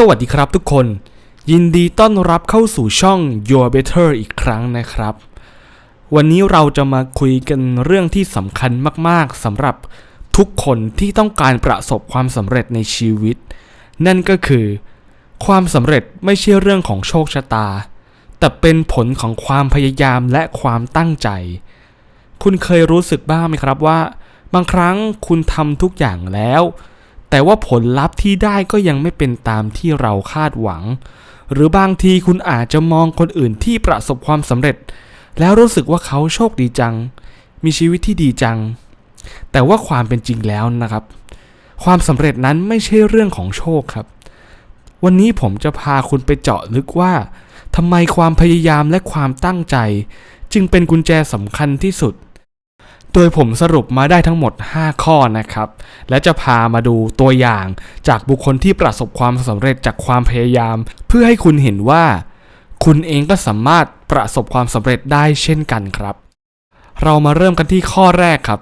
สวัสดีครับทุกคน ยินดีต้อนรับเข้าสู่ช่อง Your Better อีกครั้งนะครับ วันนี้เราจะมาคุยกันเรื่องที่สำคัญมากๆสำหรับทุกคนที่ต้องการประสบความสำเร็จในชีวิต นั่นก็คือ ความสำเร็จไม่ใช่เรื่องของโชคชะตา แต่เป็นผลของความพยายามและความตั้งใจ คุณเคยรู้สึกบ้างไหมครับว่า บางครั้งคุณทำทุกอย่างแล้ว แต่ว่าผลลัพธ์ที่ได้ก็ยังไม่เป็นตามที่เราคาดหวัง หรือบางทีคุณอาจจะมองคนอื่นที่ประสบความสำเร็จ แล้วรู้สึกว่าเขาโชคดีจัง มีชีวิตที่ดีจัง แต่ว่าความเป็นจริงแล้วนะครับ ความสำเร็จนั้นไม่ใช่เรื่องของโชคครับ วันนี้ผมจะพาคุณไปเจาะลึกว่าทำไมความพยายามและความตั้งใจ จึงเป็นกุญแจสำคัญที่สุด โดยผมสรุปมาได้ทั้งหมด 5 ข้อนะครับ และจะพามาดูตัวอย่างจากบุคคลที่ประสบความสำเร็จจากความพยายาม เพื่อให้คุณเห็นว่า คุณเองก็สามารถประสบความสำเร็จได้เช่นกันครับ เรามาเริ่มกันที่ข้อแรกครับ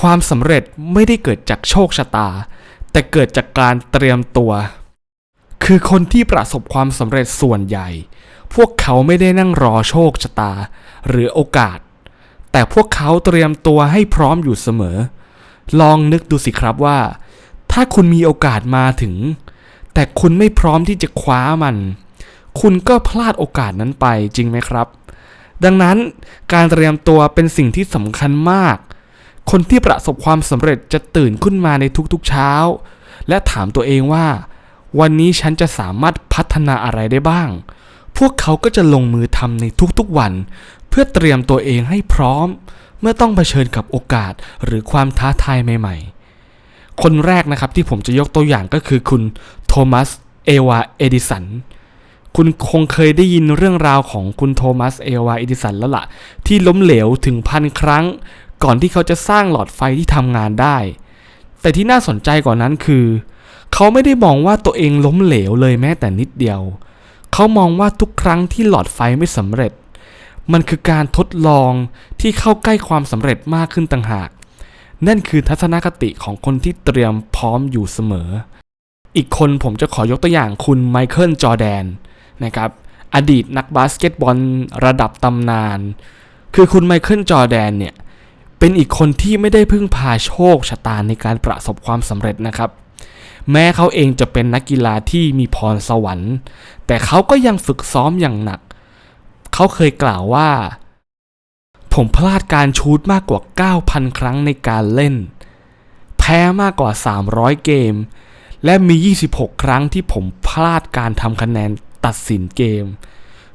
ความสำเร็จไม่ได้เกิดจากโชคชะตา แต่เกิดจากการเตรียมตัว คือคนที่ประสบความสำเร็จส่วนใหญ่ พวกเขาไม่ได้นั่งรอโชคชะตา หรือโอกาส แต่พวกเขาเตรียมตัวให้พร้อมอยู่เสมอ ลองนึกดูสิครับว่า ถ้าคุณมีโอกาสมาถึง แต่คุณไม่พร้อมที่จะคว้ามัน คุณก็พลาดโอกาสนั้นไปจริงไหมครับ ดังนั้นการเตรียมตัวเป็นสิ่งที่สำคัญมาก คนที่ประสบความสำเร็จจะตื่นขึ้นมาในทุกๆเช้า และถามตัวเองว่า วันนี้ฉันจะสามารถพัฒนาอะไรได้บ้างพวกเขาก็จะลงมือทำในทุกๆวัน พื่อเตรียมตัวเองให้พร้อม เมื่อต้องเผชิญกับโอกาสหรือความท้าทายใหม่ๆ คนแรกนะครับที่ผมจะยกตัวอย่างก็คือคุณโทมัสเอวาเอดิสันคุณคงเคยได้ยินเรื่องราวของคุณโทมัสเอวาเอดิสันแล้วละ่ะ ที่ล้มเหลวถึงพันครั้ง ก่อนที่เขาจะสร้างหลอดไฟที่ทำงานได้ แต่ที่น่าสนใจกว่านั้นคือ เขาไม่ได้มองว่าตัวเองล้มเหลวเลยแม้แต่นิดเดียว เขามองว่าทุกครั้งที่หลอดไฟไม่สำเร็จ มันคือการทดลองที่เข้าใกล้ความสำเร็จมากขึ้นต่างหาก นั่นคือทัศนคติของคนที่เตรียมพร้อมอยู่เสมอ อีกคนผมจะขอยกตัวอย่างคุณไมเคิลจอแดนนะครับ อดีตนักบาสเกตบอลระดับตำนาน คือคุณไมเคิลจอแดนเนี่ย เป็นอีกคนที่ไม่ได้พึ่งพาโชคชะตาในการประสบความสำเร็จนะครับแม้เขาเองจะเป็นนักกีฬาที่มีพรสวรรค์ แต่เขาก็ยังฝึกซ้อมอย่างหนัก เขาเคยกล่าวว่า ผมพลาดการชูตมากกว่า 9,000 ครั้งในการเล่น แพ้มากกว่า 300 เกม และมี 26 ครั้งที่ผมพลาดการทำคะแนนตัดสินเกม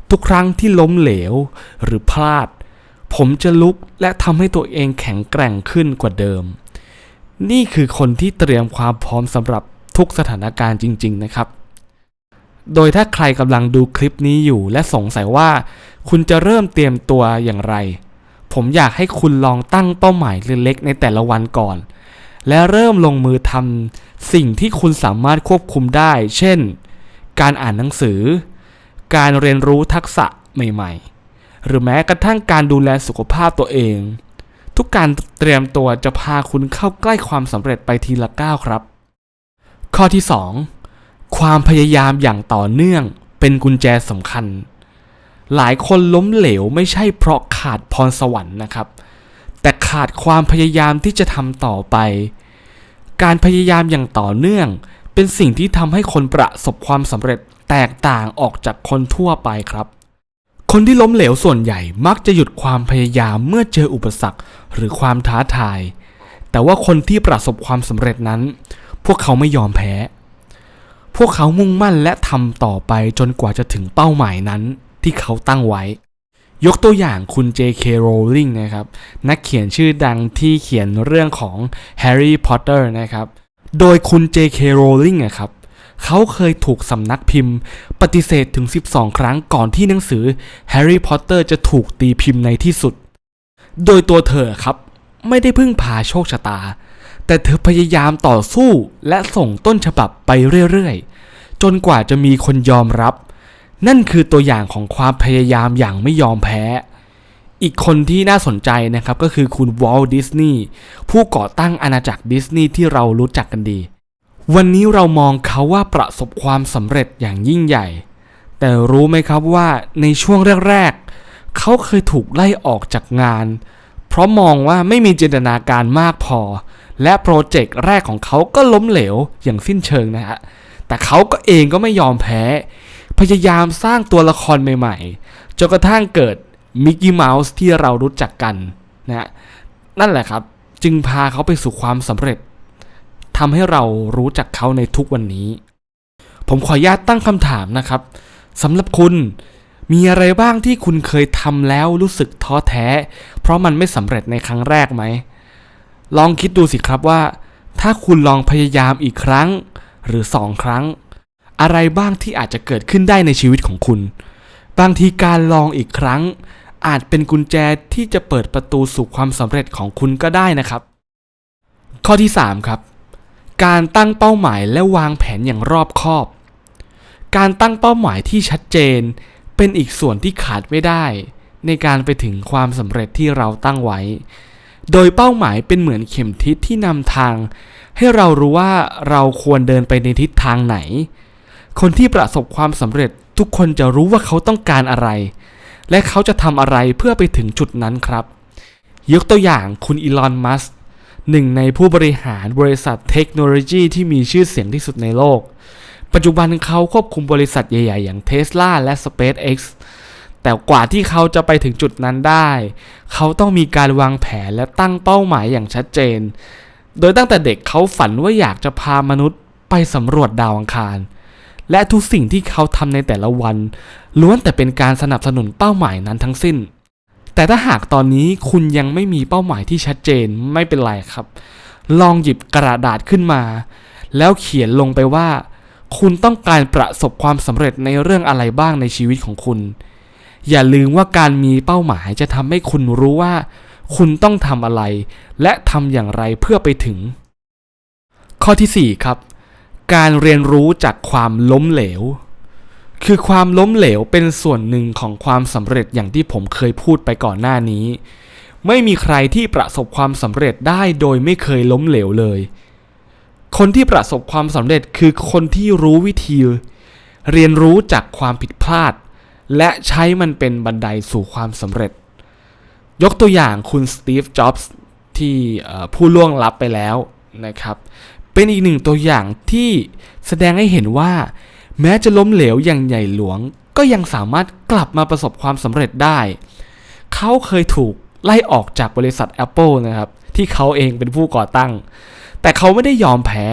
ทุกครั้งที่ล้มเหลวหรือพลาด ผมจะลุกและทำให้ตัวเองแข็งแกร่งขึ้นกว่าเดิม นี่คือคนที่เตรียมความพร้อมสำหรับทุกสถานการณ์จริง ๆ นะครับ โดยถ้าใครกำลังดูคลิปนี้อยู่และสงสัยว่า คุณจะเริ่มเตรียมตัวอย่างไร ผมอยากให้คุณลองตั้งเป้าหมายเล็กๆในแต่ละวันก่อน และเริ่มลงมือทำสิ่งที่คุณสามารถควบคุมได้ เช่น การอ่านหนังสือ การเรียนรู้ทักษะใหม่ๆ หรือแม้กระทั่งการดูแลสุขภาพตัวเอง ทุกการเตรียมตัวจะพาคุณเข้าใกล้ความสำเร็จไปทีละก้าวครับ ข้อที่ 2 ความพยายามอย่างต่อเนื่องเป็นกุญแจสำคัญ หลายคนล้มเหลวไม่ใช่เพราะขาดพรสวรรค์นะครับ แต่ขาดความพยายามที่จะทำต่อไป การพยายามอย่างต่อเนื่อง เป็นสิ่งที่ทำให้คนประสบความสำเร็จแตกต่างออกจากคนทั่วไปครับ คนที่ล้มเหลวส่วนใหญ่มักจะหยุดความพยายามเมื่อเจออุปสรรคหรือความท้าทาย แต่ว่าคนที่ประสบความสำเร็จนั้น พวกเขาไม่ยอมแพ้ พวกเขามุ่งมั่นและทำต่อไปจนกว่าจะถึงเป้าหมายนั้นที่เขาตั้งไว้ ยกตัวอย่างคุณ J.K. Rowling นะครับ นักเขียนชื่อดังที่เขียนเรื่องของ Harry Potter นะครับ โดยคุณ J.K. Rowling นะครับ เขาเคยถูกสำนักพิมพ์ ปฏิเสธถึง 12 ครั้งก่อนที่หนังสือ Harry Potter จะถูกตีพิมพ์ในที่สุด โดยตัวเธอครับ ไม่ได้พึ่งพาโชคชะตา แต่เธอพยายามต่อสู้และส่งต้นฉบับไปเรื่อยๆ จนกว่าจะมีคนยอมรับ นั่นคือตัวอย่างของความพยายามอย่างไม่ยอมแพ้ อีกคนที่น่าสนใจนะครับก็คือคุณวอลดิสนีย์ผู้ก่อตั้งอาณาจักรดิสนีย์ที่เรารู้จักกันดี วันนี้เรามองเขาว่าประสบความสำเร็จอย่างยิ่งใหญ่ แต่รู้ไหมครับว่าในช่วงแรกๆ เขาเคยถูกไล่ออกจากงาน เพราะมองว่าไม่มีจินตนาการมากพอ และโปรเจกต์แรกของเขาก็ล้มเหลวอย่างสิ้นเชิงนะฮะ แต่เขาก็เองก็ไม่ยอมแพ้ พยายามสร้างตัวละครใหม่ๆ จนกระทั่งเกิดมิกกี้เมาส์ที่เรารู้จักกันนะฮะนั่นแหละครับ จึงพาเขาไปสู่ความสำเร็จทำให้เรารู้จักเขาในทุกวันนี้ ผมขออนุญาตตั้งคำถามนะครับสำหรับคุณมีอะไรบ้างที่คุณเคยทำแล้วรู้สึกท้อแท้ เพราะมันไม่สำเร็จในครั้งแรกไหม ลองคิดดูสิครับว่า ถ้าคุณลองพยายามอีกครั้ง หรือสองครั้ง อะไรบ้างที่อาจจะเกิดขึ้นได้ในชีวิตของคุณ บางทีการลองอีกครั้ง อาจเป็นกุญแจที่จะเปิดประตูสู่ความสำเร็จของคุณก็ได้นะครับ ข้อที่ 3 ครับ การตั้งเป้าหมายและวางแผนอย่างรอบคอบ การตั้งเป้าหมายที่ชัดเจน เป็นอีกส่วนที่ขาดไม่ได้ ในการไปถึงความสำเร็จที่เราตั้งไว้ โดยเป้าหมายเป็นเหมือนเข็มทิศที่นำทาง ให้เรารู้ว่าเราควรเดินไปในทิศทางไหน คนที่ประสบความสำเร็จทุกคนจะรู้ว่าเขาต้องการอะไร และเขาจะทำอะไรเพื่อไปถึงจุดนั้นครับ ยกตัวอย่างคุณอีลอน มัสก์หนึ่งในผู้บริหารบริษัทเทคโนโลยีที่มีชื่อเสียงที่สุดในโลก ปัจจุบันเขาควบคุมบริษัทใหญ่ ๆ อย่าง Tesla และ SpaceX แต่กว่าที่เขาจะไปถึงจุดนั้นได้ เขาต้องมีการวางแผนและตั้งเป้าหมายอย่างชัดเจน โดยตั้งแต่เด็กเขาฝันว่าอยากจะพามนุษย์ไปสำรวจดาวอังคาร และทุกสิ่งที่เขาทำในแต่ละวัน ล้วนแต่เป็นการสนับสนุนเป้าหมายนั้นทั้งสิ้น แต่ถ้าหากตอนนี้คุณยังไม่มีเป้าหมายที่ชัดเจนไม่เป็นไรครับ ลองหยิบกระดาษขึ้นมา แล้วเขียนลงไปว่า คุณต้องการประสบความสำเร็จในเรื่องอะไรบ้างในชีวิตของคุณ อย่าลืมว่าการมีเป้าหมายจะทำให้คุณรู้ว่า คุณต้องทำอะไร และทำอย่างไรเพื่อไปถึง ข้อที่ 4 ครับ การเรียนรู้จากความล้มเหลว คือความล้มเหลวเป็นส่วนหนึ่งของความสำเร็จอย่างที่ผมเคยพูดไปก่อนหน้านี้ ไม่มีใครที่ประสบความสำเร็จได้โดยไม่เคยล้มเหลวเลย คนที่ประสบความสำเร็จคือคนที่รู้วิธี เรียนรู้จากความผิดพลาด และใช้มันเป็นบันไดสู่ความสำเร็จ ยกตัวอย่างคุณสตีฟ จ็อบส์ที่ผู้ล่วงลับไปแล้วนะครับ เป็นอีกหนึ่งตัวอย่างที่แสดงให้เห็นว่า แม้จะล้มเหลวอย่างใหญ่หลวง ก็ยังสามารถกลับมาประสบความสำเร็จได้ เขาเคยถูกไล่ออกจากบริษัท Apple นะครับ ที่เขาเองเป็นผู้ก่อตั้ง แต่เขาไม่ได้ยอมแพ้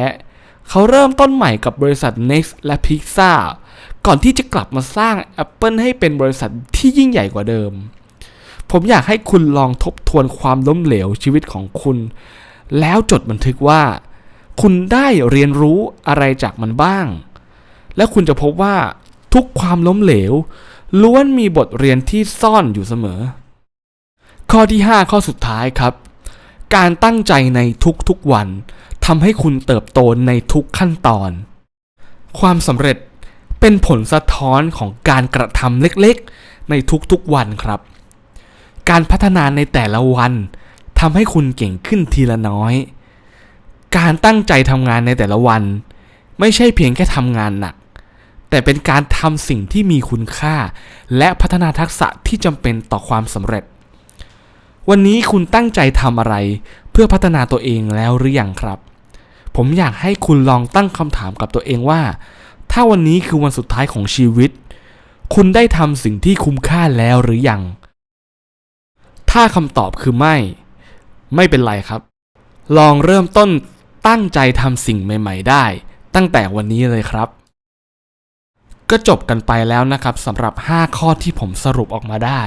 เขาเริ่มต้นใหม่กับบริษัท Next และ Pixar ก่อนที่จะกลับมาสร้าง Apple ให้เป็นบริษัทที่ยิ่งใหญ่กว่าเดิม ผมอยากให้คุณลองทบทวนความล้มเหลวชีวิตของคุณ แล้วจดบันทึกว่า คุณได้เรียนรู้อะไรจากมันบ้าง และคุณจะพบว่าทุกความล้มเหลว ล้วนมีบทเรียนที่ซ่อนอยู่เสมอ ข้อที่ 5 ข้อสุดท้ายครับ การตั้งใจในทุกๆวันทำให้คุณเติบโตในทุกขั้นตอน ความสำเร็จ เป็นผลสะท้อนของการกระทำเล็กๆ ในทุกๆวันครับ การพัฒนาในแต่ละวันทำให้คุณเก่งขึ้นทีละน้อย การตั้งใจทำงานในแต่ละวัน ไม่ใช่เพียงแค่ทำงานหนัก แต่เป็นการทำสิ่งที่มีคุณค่า และพัฒนาทักษะที่จำเป็นต่อความสำเร็จ วันนี้คุณตั้งใจทำอะไร เพื่อพัฒนาตัวเองแล้วหรือยังครับ ผมอยากให้คุณลองตั้งคำถามกับตัวเองว่า ถ้าวันนี้คือวันสุดท้ายของชีวิต คุณได้ทำสิ่งที่คุ้มค่าแล้วหรือยัง ถ้าคำตอบคือไม่ ไม่เป็นไรครับ ลองเริ่มต้นตั้งใจทำสิ่งใหม่ ๆ ได้ ตั้งแต่วันนี้เลยครับ ก็จบกันไปแล้วนะครับสำหรับ 5 ข้อที่ผมสรุปออกมาได้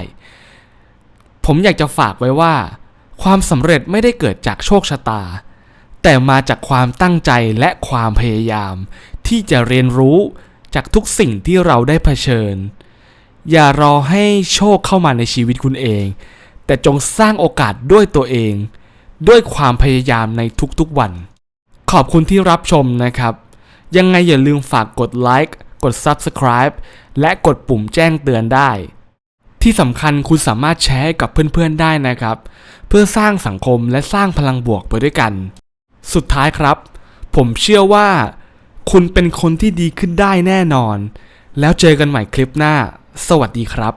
ผมอยากจะฝากไว้ว่า ความสำเร็จไม่ได้เกิดจากโชคชะตาแต่มาจากความตั้งใจและความพยายาม ที่จะเรียนรู้จากทุกสิ่งที่เราได้เผชิญ อย่ารอให้โชคเข้ามาในชีวิตคุณเอง แต่จงสร้างโอกาสด้วยตัวเอง ด้วยความพยายามในทุกๆวัน ขอบคุณที่รับชมนะครับ ยังไงอย่าลืมฝากกดไลค์กด Subscribe และกดปุ่มแจ้งเตือนได้ ที่สำคัญคุณสามารถแชร์ให้กับเพื่อนๆได้นะครับ เพื่อสร้างสังคมและสร้างพลังบวกไปด้วยกัน สุดท้ายครับ ผมเชื่อว่า คุณเป็นคนที่ดีขึ้นได้แน่นอน แล้วเจอกันใหม่คลิปหน้า สวัสดีครับ